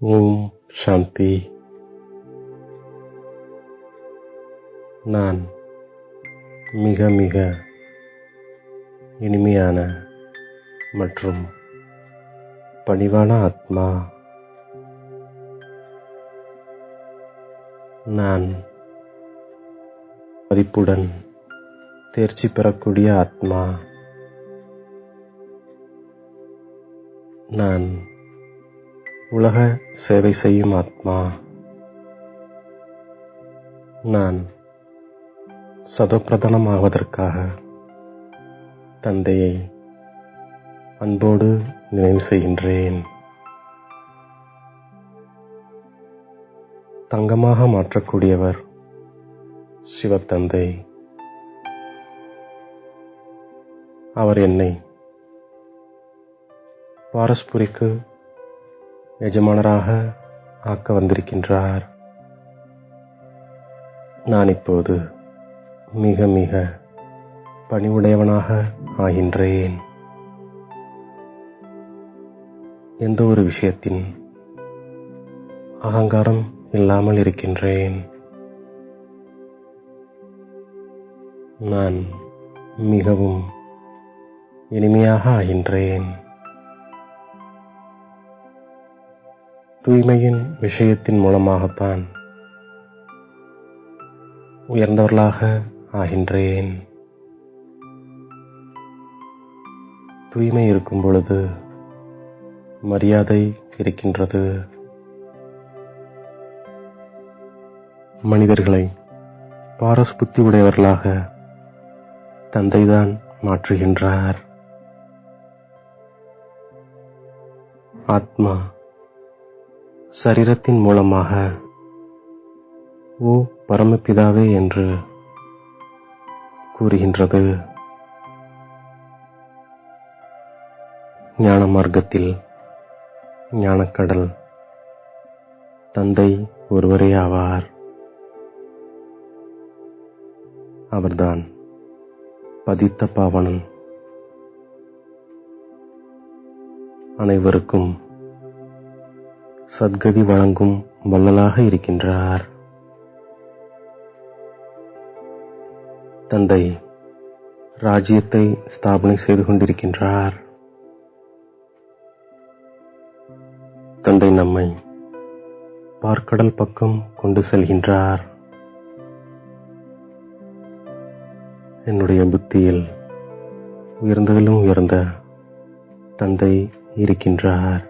ஓம் சாந்தி. நான் மிக மிக இனிமையான மற்றும் பணிவான ஆத்மா. நான் மதிப்புடன் தேர்ச்சி பெறக்கூடிய ஆத்மா. நான் உலக சேவை செய்யும் ஆத்மா. நான் சதப்பிரதானம் ஆவதற்காக தந்தையை அன்போடு நினைவு செய்கின்றேன். தங்கமாக மாற்றக்கூடியவர் சிவத்தந்தை. அவர் என்னை பாரஸ்புரிக்கு எஜமானராக ஆக்க வந்திருக்கின்றார். நான் இப்போது மிக மிக பணிவுடையவனாக ஆகின்றேன். எந்த ஒரு விஷயத்தின் அகங்காரம் இல்லாமல் இருக்கின்றேன். நான் மிகவும் இனிமையாக ஆகின்றேன். தூய்மையின் விஷயத்தின் மூலமாகத்தான் உயர்ந்தவர்களாக ஆகின்றேன். தூய்மை இருக்கும் பொழுது மரியாதை இருக்கின்றது மனிதர்களை பாரஸ் புத்தி உடையவர்களாக தந்தைதான் மாற்றுகின்றார். ஆத்மா சரீரத்தின் மூலமாக ஓ பரமபிதாவே என்று கூறுகின்றது. ஞான மார்க்கத்தில் ஞானக்கடல் தந்தை ஒருவரே ஆவார். அவர்தான் பதித்த பாவனன் அனைவருக்கும் சத்கதி வழங்கும் வள்ளலாக இருக்கின்றார். தந்தை ராஜ்யத்தை ஸ்தாபனை செய்து கொண்டிருக்கின்றார். தந்தை நம்மை பார்க்கடல் பக்கம் கொண்டு செல்கின்றார். என்னுடைய புத்தியில் உயர்ந்ததிலும் உயர்ந்த தந்தை இருக்கின்றார்.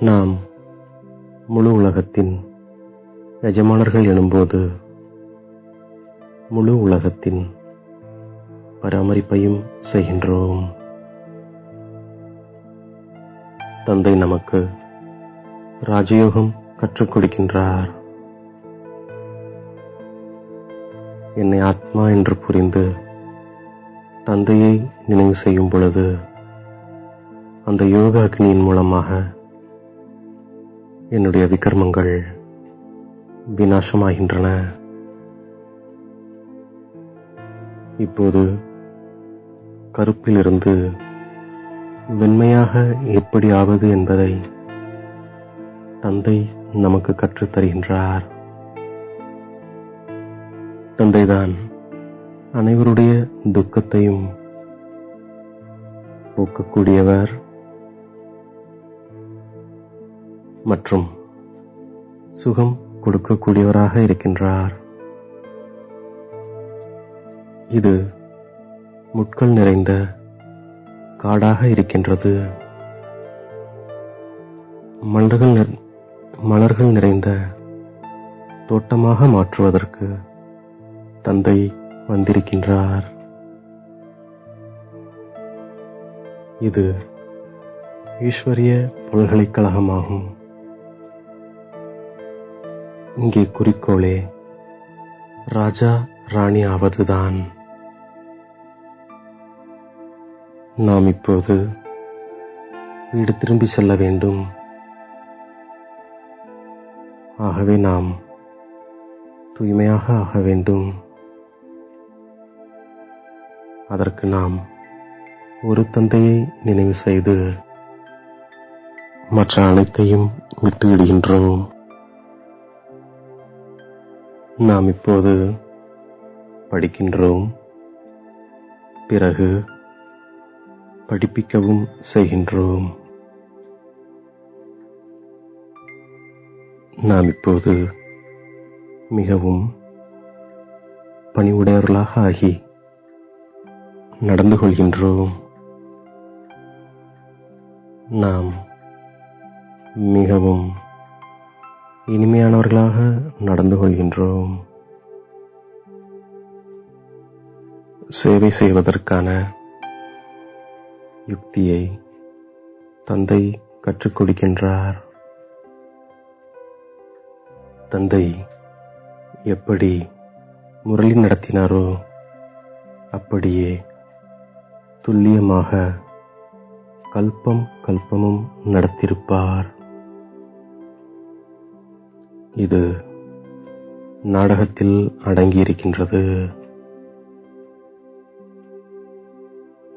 நாம் முழு உலகத்தின் எஜமானர்கள் எனும்போது முழு உலகத்தின் பராமரிப்பையும் செய்கின்றோம். தந்தை நமக்கு ராஜயோகம் கற்றுக் கொடுக்கின்றார். என்னை ஆத்மா என்று புரிந்து தந்தையை நினைவு செய்யும் பொழுது அந்த யோக அக்னியின் மூலமாக என்னுடைய விக்ரமங்கள் வினாசமாகின்றன இப்போது கருப்பிலிருந்து வெண்மையாக எப்படி ஆவது என்பதை தந்தை நமக்கு கற்றுத்தருகின்றார் தந்தைதான் அனைவருடைய துக்கத்தையும் போக்கக்கூடியவர். மற்றும் சுகம் கொடுக்கக்கூடியவராக இருக்கின்றார். இது முட்கள் நிறைந்த காடாக இருக்கின்றது. மலர்கள் மலர்கள் நிறைந்த தோட்டமாக மாற்றுவதற்கு தந்தை வந்திருக்கின்றார். இது ஈஸ்வரிய பல்கலைக்கழகமாகும். இங்கே குறிக்கோளே. ராஜா ராணி ஆவதுதான். நாம் இப்போது வீடு திரும்பி செல்ல வேண்டும். ஆகவே நாம் தூய்மையாக ஆக வேண்டும். அதற்கு நாம் ஒரு தந்தையை நினைவு செய்து மற்ற அனைத்தையும் விட்டுவிடுகின்றோம் நாம் இப்போது படிக்கின்றோம். பிறகு படிப்பிக்கவும் செய்கின்றோம். நாம் இப்போது மிகவும் பணிவுடையவர்களாக ஆகி நடந்து கொள்கின்றோம். நாம் மிகவும் இனிமையானவர்களாக நடந்து கொள்கின்றோம். சேவை செய்வதற்கான யுக்தியை தந்தை கற்றுக் கொடுக்கின்றார். தந்தை எப்படி முரளி நடத்தினாரோ அப்படியே துல்லியமாக கல்பம் கல்பமும் நடத்திருப்பார். இது நாடகத்தில் அடங்கியிருக்கின்றது.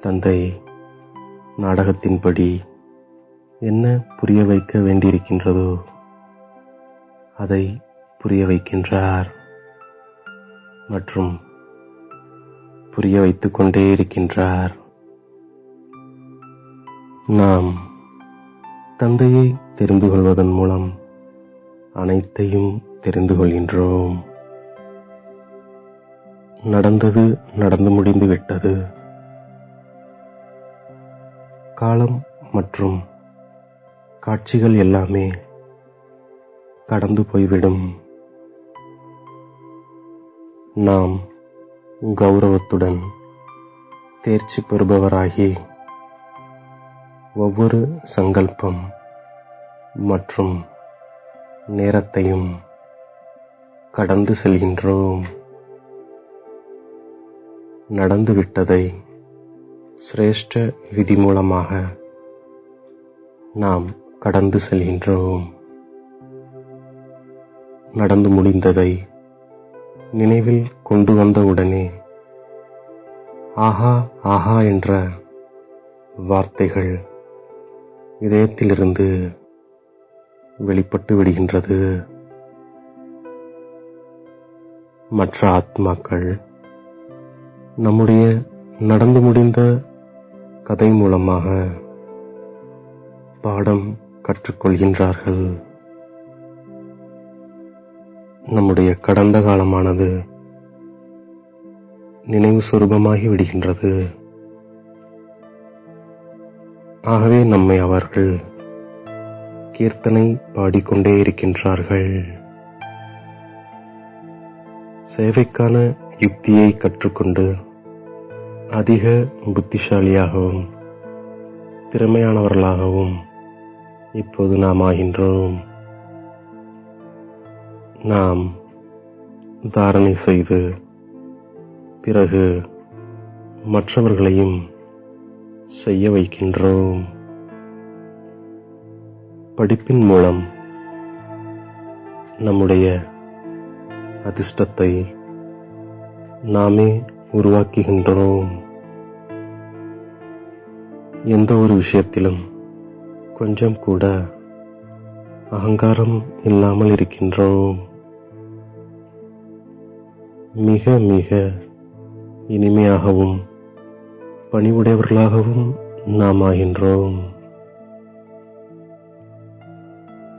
தந்தை நாடகத்தின்படி என்ன புரிய வைக்க வேண்டியிருக்கின்றதோ அதை புரிய வைக்கின்றார். மற்றும் புரிய வைத்துக் கொண்டே இருக்கின்றார். நாம் தந்தையை தெரிந்து கொள்வதன் மூலம் அனைத்தையும் தெரிந்து கொள்கின்றோம். நடந்தது நடந்து முடிந்து விட்டது. காலம் மற்றும் காட்சிகள் எல்லாமே கடந்து போய்விடும். நாம் கௌரவத்துடன் தேர்ச்சி பெறுபவராகி ஒவ்வொரு சங்கல்பம் மற்றும் நேரத்தையும் கடந்து செல்கின்றோம். நடந்துவிட்டதை சிரேஷ்ட விதி மூலமாக நாம் கடந்து செல்கின்றோம். நடந்து முடிந்ததை நினைவில் கொண்டு வந்தவுடனே ஆஹா ஆஹா என்ற வார்த்தைகள் இதயத்திலிருந்து வெளிப்பட்டு விடுகின்றது. மற்ற ஆத்மாக்கள் நம்முடைய நடந்து முடிந்த கதை மூலமாக பாடம் கற்றுக்கொள்கின்றார்கள். நம்முடைய கடந்த காலமானது நினைவு சுரூபமாகி விடுகின்றது. ஆகவே நம்மை அவர்கள் கீர்த்தனை பாடிக்கொண்டே இருக்கின்றார்கள். சேவைக்கான யுக்தியை கற்றுக்கொண்டு அதிக புத்திசாலியாகவும் திறமையானவர்களாகவும் இப்போது நாம் ஆகின்றோம். நாம் தாரணை செய்து பிறகு மற்றவர்களையும் செய்ய வைக்கின்றோம். படிப்பின் மூலம் நம்முடைய அதிர்ஷ்டத்தை நாமே உருவாக்குகின்றோம். எந்த ஒரு விஷயத்திலும் கொஞ்சம் கூட அகங்காரம் இல்லாமல் இருக்கின்றோம். மிக மிக இனிமையாகவும் பணிவுடையவர்களாகவும் நாம் ஆகின்றோம்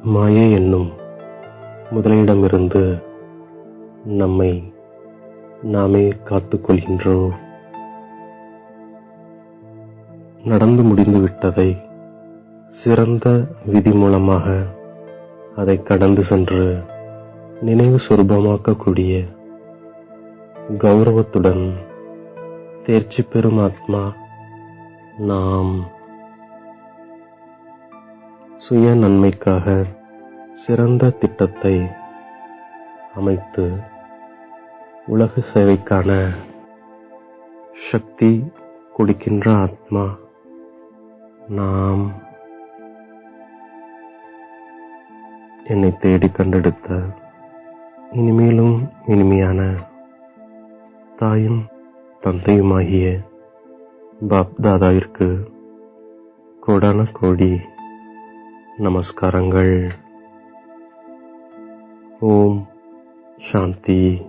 மாயை என்னும் முதலிடமிருந்து நம்மை நாமே காத்துக்கொள்கின்றோம் நடந்து முடிந்து விட்டதை சிறந்த விதி மூலமாக அதை கடந்து சென்று நினைவு சொரூபமாக்கக்கூடிய கௌரவத்துடன் தேர்ச்சி பெறும் ஆத்மா நாம். சுய நன்மைக்காக சிறந்த திட்டத்தை அமைத்து உலக சேவைக்கான சக்தி கொடுக்கின்ற ஆத்மா நாம் என்னை தேடி கண்டெடுத்த இனிமேலும் இனிமையான தாயும் தந்தையுமாகிய பாப்தாதாவிற்கு கோடான கோடி நமஸ்காரங்கள். ஓம் சாந்தி.